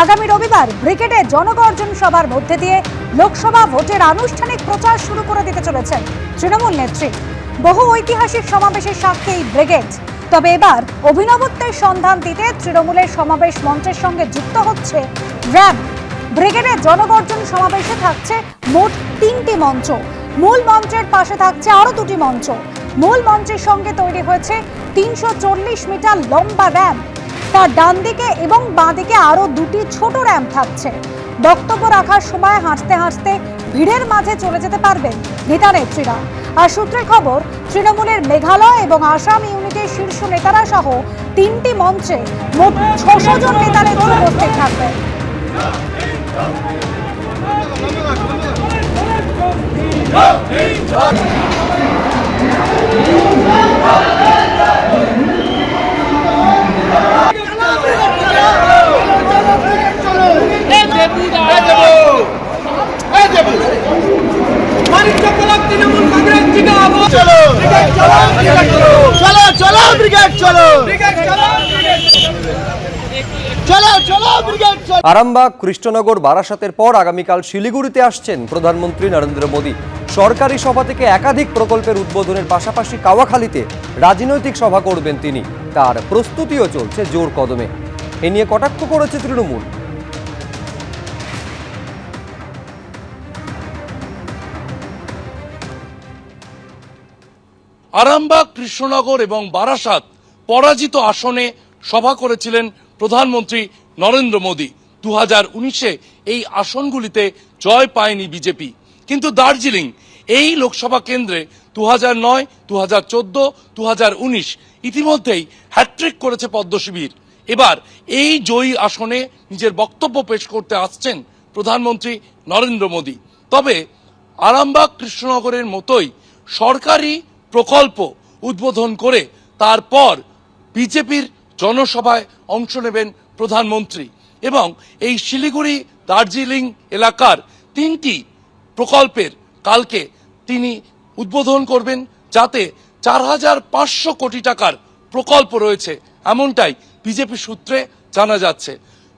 আগামী রবিবার ব্রিগেডে জনগর্জন সভার মধ্যে দিয়ে লোকসভা ভোটের আনুষ্ঠানিক প্রচার শুরু করে দিতে চলেছেন তৃণমূল নেত্রী। বহু ঐতিহাসিক সমাবেশের সাক্ষী এই ব্রিগেড। তবে এবার অভিনবত্বের সন্ধান দিতে তৃণমূলের সমাবেশ মঞ্চের সঙ্গে যুক্ত হচ্ছে র্যাব। ব্রিগেডের জনগর্জন সমাবেশে থাকছে মোট তিনটি মঞ্চ। মূল মঞ্চের পাশে থাকছে আরও দুটি মঞ্চ। মূল মঞ্চের সঙ্গে তৈরি হয়েছে তিনশো চল্লিশ মিটার লম্বা র্যাম্প তার ডান দিকে এবং বাঁ দিকে আরও দুটি ছোট র্যাম্প থাকছে। বক্তব্য রাখার সময় হাঁটতে হাঁটতে ভিড়ের মাঝে চলে যেতে পারবেন নেতা নেত্রীরা। আর সূত্রের খবর, তৃণমূলের মেঘালয় এবং আসাম ইউনিটের শীর্ষ নেতারা সহ তিনটি মঞ্চে মোট ছশো জন নেতা নেত্রী উপস্থিত মানিকচক চলো চলো চলো ব্রিগেড চলো আরামবাগ, কৃষ্ণনগর, বারাসাতের পর আগামীকাল শিলিগুড়িতে আসছেন প্রধানমন্ত্রী নরেন্দ্র মোদী। সরকারি সভা থেকে একাধিক প্রকল্পের উদ্বোধনের পাশাপাশি কাওয়াখালীতে রাজনৈতিক সভা করবেন তিনি। তার প্রস্তুতিও চলছে জোর কদমে। এ নিয়ে কটাক্ষ করেছে তৃণমূল। আরামবাগ, কৃষ্ণনগর এবং বারাসাত পরাজিত আসনে সভা করেছিলেন প্রধানমন্ত্রী নরেন্দ্র মোদী। দু হাজার উনিশে এই আসনগুলিতে জয় পায়নি বিজেপি। কিন্তু দার্জিলিং এই লোকসভা কেন্দ্রে দু হাজার নয় দু হাজার চোদ্দ দু হাজার উনিশ ইতিমধ্যেই হ্যাট্রিক করেছে পদ্মশিবির এবার এই জয়ী আসনে নিজের বক্তব্য পেশ করতে আসছেন প্রধানমন্ত্রী নরেন্দ্র মোদী। তবে আরামবাগ, কৃষ্ণনগরের মতোই সরকারি প্রকল্প উদ্বোধন করে তারপর বিজেপির জনসভায় অংশ নেবেন প্রধানমন্ত্রী এবং এই শিলিগুড়ি দার্জিলিং এলাকার তিনটি প্রকল্পের কালকে তিনি উদ্বোধন করবেন, যাতে চার হাজার পাঁচশো কোটি টাকার প্রকল্প রয়েছে। এমনটাই বিজেপি সূত্রে জানা যাচ্ছে।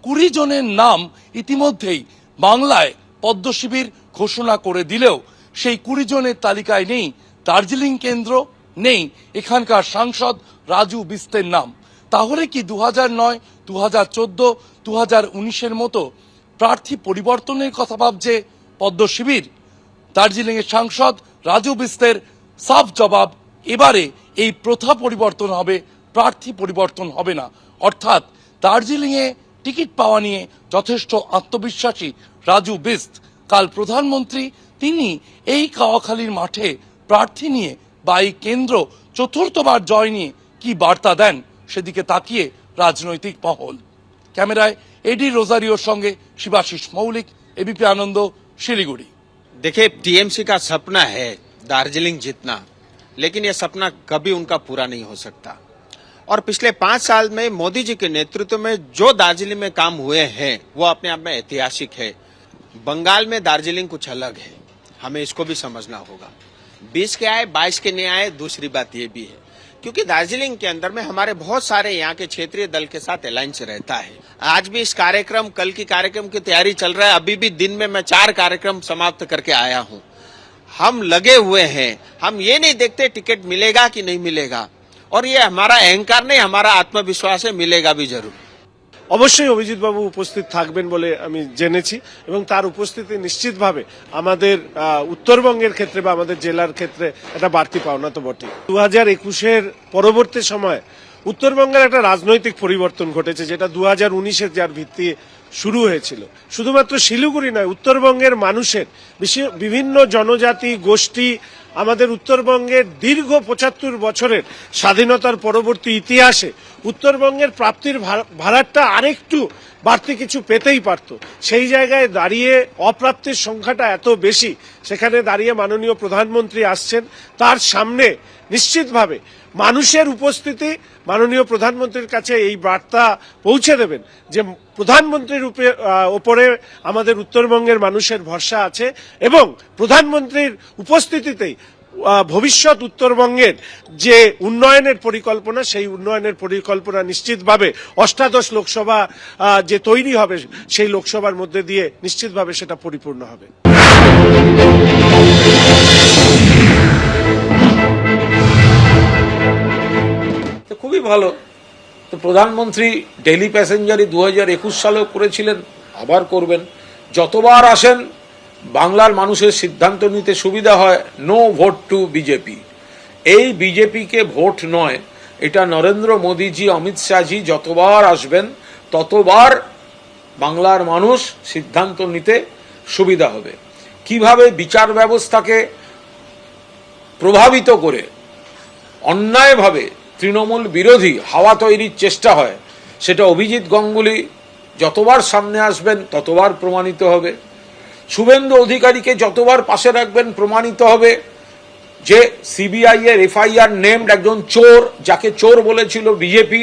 কুড়ি জনের নাম ইতিমধ্যেই বাংলায় পদ্মশিবির ঘোষণা করে দিলেও সেই কুড়ি জনের তালিকায় নেই দার্জিলিং কেন্দ্র নেই। এখানকার সাংসদ রাজু বিস্তের নাম। তাহলে কি দু হাজার নয় দু হাজার চোদ্দ দু হাজার উনিশের মতো প্রার্থী পরিবর্তনের কথা ভাবছে পদ্ম শিবির? দার্জিলিং এর সাংসদ রাজু বিস্তের সাফ জবাব, এবারে এই প্রথা পরিবর্তন হবে, প্রার্থী পরিবর্তন হবে না। অর্থাৎ দার্জিলিং এ টিকিট পাওয়া নিয়ে যথেষ্ট আত্মবিশ্বাসী রাজু বিস্ত। কাল প্রধানমন্ত্রী, তিনি এই কাওয়াখালীর মাঠে প্রার্থী নিয়ে বা এই কেন্দ্র চতুর্থবার জয় নিয়ে কি বার্তা দেন সেদিকে তাকিয়ে রাজনৈতিক মহল ক্যামেরায় এডি রোজারিওর সঙ্গে শিবাশিস মৌলিক এবিপি আনন্দ শিলিগুড়ি देखिए टीएमसी का सपना है दार्जिलिंग जीतना लेकिन यह सपना कभी उनका पूरा नहीं हो सकता और पिछले पांच साल में मोदी जी के नेतृत्व में जो दार्जिलिंग में काम हुए हैं वो अपने आप में ऐतिहासिक है बंगाल में दार्जिलिंग कुछ अलग है हमें इसको भी समझना होगा बीस के आए, बाईस के नहीं आए, दूसरी बात ये भी है। क्योंकि दार्जिलिंग के अंदर में हमारे बहुत सारे यहाँ के क्षेत्रीय दल के साथ अलायंस रहता है। आज भी इस कार्यक्रम, कल की कार्यक्रम की तैयारी चल रहा है। अभी भी दिन में मैं चार कार्यक्रम समाप्त करके आया हूँ। हम लगे हुए हैं। हम ये नहीं देखते टिकट मिलेगा कि नहीं मिलेगा। और ये हमारा अहंकार नहीं, हमारा आत्मविश्वास है, मिलेगा भी ज़रूर। অবশ্যই অভিজিৎ বাবু উপস্থিত থাকবেন বলে আমি জেনেছি এবং তার উপস্থিতি নিশ্চিতভাবে আমাদের উত্তরবঙ্গের ক্ষেত্রে বা আমাদের জেলার ক্ষেত্রে একটা বাড়তি পাওনা তো বটে দু হাজার একুশের পরবর্তী সময় উত্তরবঙ্গের একটা রাজনৈতিক পরিবর্তন ঘটেছে, যেটা দু হাজার উনিশের যার ভিত্তি শুরু হয়েছিল। শুধুমাত্র শিলিগুড়ি নয়, উত্তরবঙ্গের মানুষের বিভিন্ন জনজাতি, গোষ্ঠী, আমাদের উত্তরবঙ্গের দীর্ঘ পঁচাত্তর বছরের স্বাধীনতার পরবর্তী ইতিহাসে উত্তরবঙ্গের প্রাপ্তির ভাড়াটা আরেকটু বাড়তি কিছু পেতেই পারত। সেই জায়গায় দাঁড়িয়ে অপ্রাপ্তির সংখ্যাটা এত বেশি, সেখানে দাঁড়িয়ে মাননীয় প্রধানমন্ত্রী আসছেন। তার সামনে নিশ্চিতভাবে মানুষের উপস্থিতি মাননীয় প্রধানমন্ত্রীর কাছে এই বার্তা পৌঁছে দেবেন যে প্রধানমন্ত্রীর ওপরে আমাদের উত্তরবঙ্গের মানুষের ভরসা আছে এবং প্রধানমন্ত্রীর উপস্থিতিতেই ভবিষ্যৎ উত্তরবঙ্গের যে উন্নয়নের পরিকল্পনা, সেই উন্নয়নের পরিকল্পনা নিশ্চিতভাবে অষ্টাদশ লোকসভা যে তৈরি হবে, সেই লোকসভার মধ্যে দিয়ে নিশ্চিতভাবে সেটা পরিপূর্ণ হবে। ভালো। তো প্রধানমন্ত্রী ডেলি প্যাসেঞ্জারই দু হাজার একুশ সালেও করেছিলেন, আবার করবেন। যতবার আসেন, বাংলার মানুষের সিদ্ধান্ত নিতে সুবিধা হয় নো ভোট টু বিজেপি এই বিজেপিকে ভোট নয়, এটা নরেন্দ্র মোদীজি, অমিত শাহজি যতবার আসবেন, ততবার বাংলার মানুষ সিদ্ধান্ত নিতে সুবিধা হবে। কীভাবে বিচার ব্যবস্থাকে প্রভাবিত করে, অন্যায়ভাবে তৃণমূল বিরোধী হাওয়া তৈরির চেষ্টা হয়, সেটা অভিজিৎ গাঙ্গুলি যতবার সামনে আসবেন ততবার প্রমাণিত হবে। শুভেন্দু অধিকারীকে যতবার পাশে রাখবেন প্রমাণিত হবে যে সিবিআই এর এফআইআর নেমড একজন চোর, যাকে চোর বলেছিল বিজেপি,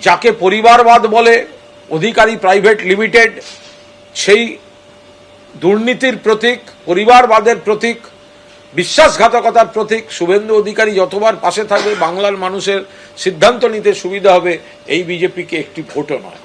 যাকে পরিবারবাদ বলে অধিকারী প্রাইভেট লিমিটেড, সেই দুর্নীতির প্রতীক, পরিবারবাদের প্রতীক বিশ্বাসঘাতকতার প্রতীক শুভেন্দু অধিকারী যতবার পাশে থাকবে, বাংলার মানুষের সিদ্ধান্ত নিতে সুবিধা হবে। এই বিজেপিকে একটি ভোটও নয়।